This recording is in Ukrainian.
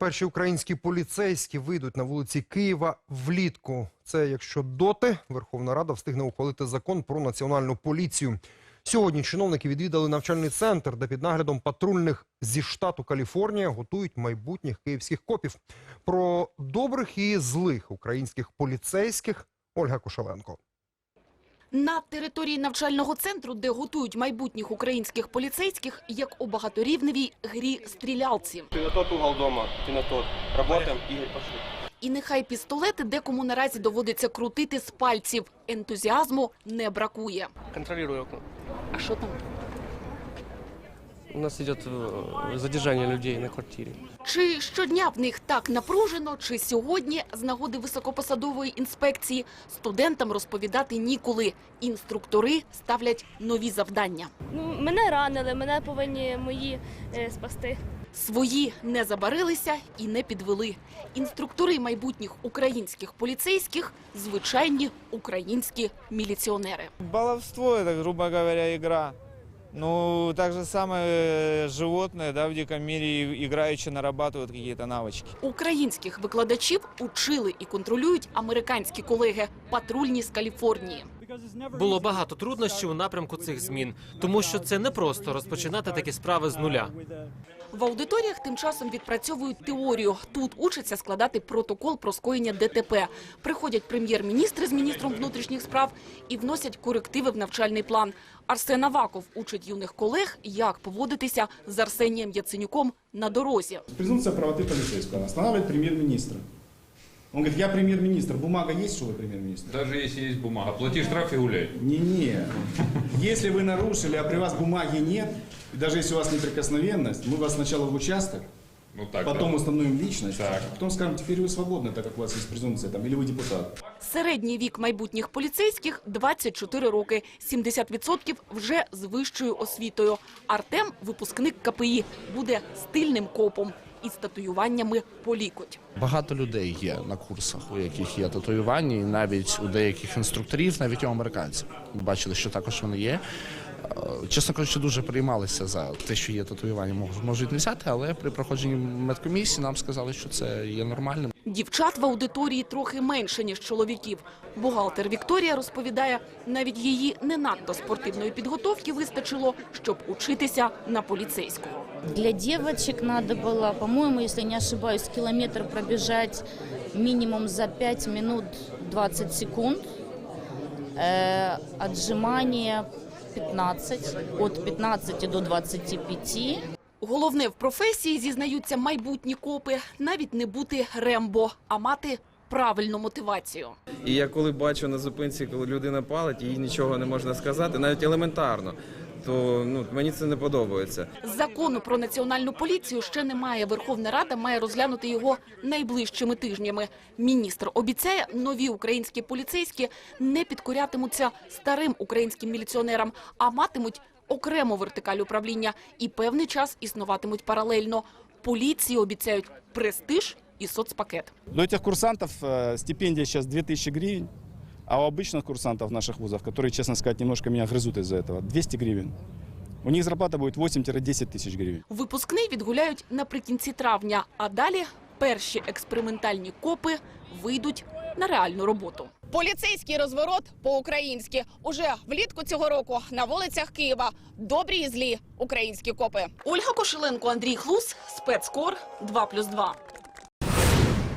Перші українські поліцейські вийдуть на вулиці Києва влітку. Це якщо доти Верховна Рада встигне ухвалити закон про національну поліцію. Сьогодні чиновники відвідали навчальний центр, де під наглядом патрульних зі штату Каліфорнія готують майбутніх київських копів. Про добрих і злих українських поліцейських Ольга Кошеленко. На території навчального центру, де готують майбутніх українських поліцейських, як у багаторівневій грі стрілялці. Ти на тот угол дома, ти на тот. Работаємо, Ігор, пошли. І нехай пістолети декому наразі доводиться крутити з пальців. Ентузіазму не бракує. Контролюю окно. А що там? У нас идет э, задержание людей на квартире. Чи щодня в них так напружено, чи сьогодні з нагоди високопосадової інспекції студентам розповідати ніколи. Інструктори ставлять нові завдання. Ну, мене ранили, мене повинні мої е, спасти. Свої не забарилися і не підвели. Інструктори майбутніх українських поліцейських звичайні українські міліціонери. Баловство это, грубо говоря, игра. Ну, так же самое э, животные, да, в диком мире и- играючи нарабатывают какие-то навычки. Українських викладачів учили і контролюють американські колеги патрульні з Каліфорнії. Було багато труднощів у напрямку цих змін, тому що це не просто розпочинати такі справи з нуля. В аудиторіях тим часом відпрацьовують теорію. Тут учаться складати протокол про скоєння ДТП. Приходять прем'єр-міністри з міністром внутрішніх справ і вносять корективи в навчальний план. Арсен Аваков учить юних колег, як поводитися з Арсенієм Яценюком на дорозі. Презумпция правоты полицейского останавливает премьер-министра. Он говорит, я премьер-министр, бумага есть, что вы премьер-министр? Даже если есть бумага, плати штраф и гуляй. Не-не. Если вы нарушили, а при вас бумаги нет, и даже если у вас неприкосновенность, мы вас сначала в участок, Ну так, потом да. установим личность, Так. а потом скажем, теперь вы свободны, так как у вас есть презумпция, там, или вы депутат. Середній вік майбутніх поліцейських – 24 роки. 70% вже з вищою освітою. Артем – випускник КПІ, буде стильним копом із татуюваннями по лікоть. Багато людей є на курсах, у яких є татуювання, і навіть у деяких інструкторів, навіть у американців. Ми бачили, що також вони є. Чесно кажучи, дуже приймалися за те, що є татуювання, мож- можуть не взяти, але при проходженні медкомісії нам сказали, що це є нормальним. Дівчат в аудиторії трохи менше, ніж чоловіків. Бухгалтер Вікторія розповідає, навіть її не надто спортивної підготовки вистачило, щоб учитися на поліцейського. Для девочек надо было, по-моему, если не ошибаюсь, километр пробежать минимум за 5 минут 20 секунд. Э, отжимания 15, от 15 до 25. Головне в професії, зізнаються майбутні копи, навіть не бути рембо, а мати правильну мотивацію. І я коли бачу на зупинці, коли людина палить, їй нічого не можна сказати, навіть елементарно, то ну, мені це не подобається. Закону про національну поліцію ще немає. Верховна Рада має розглянути його найближчими тижнями. Міністр обіцяє, нові українські поліцейські не підкорятимуться старим українським міліціонерам, а матимуть окрему вертикаль управління і певний час існуватимуть паралельно. Поліції обіцяють престиж і соцпакет. Для этих курсантов э, стипендия сейчас 2000 гривен, а у обычных курсантов наших вузов, которые, честно сказать, немножко меня грызут из-за этого, 200 гривен. У них зарплата будет 8-10 тысяч гривен. Випускний відгуляють наприкінці травня, а далі перші експериментальні копи вийдуть на реальну роботу. Поліцейський розворот по-українськи уже влітку цього року на вулицях Києва. Добрі і злі українські копи. Ольга Кошеленко, Андрій Хлус, спецкор 2+,2.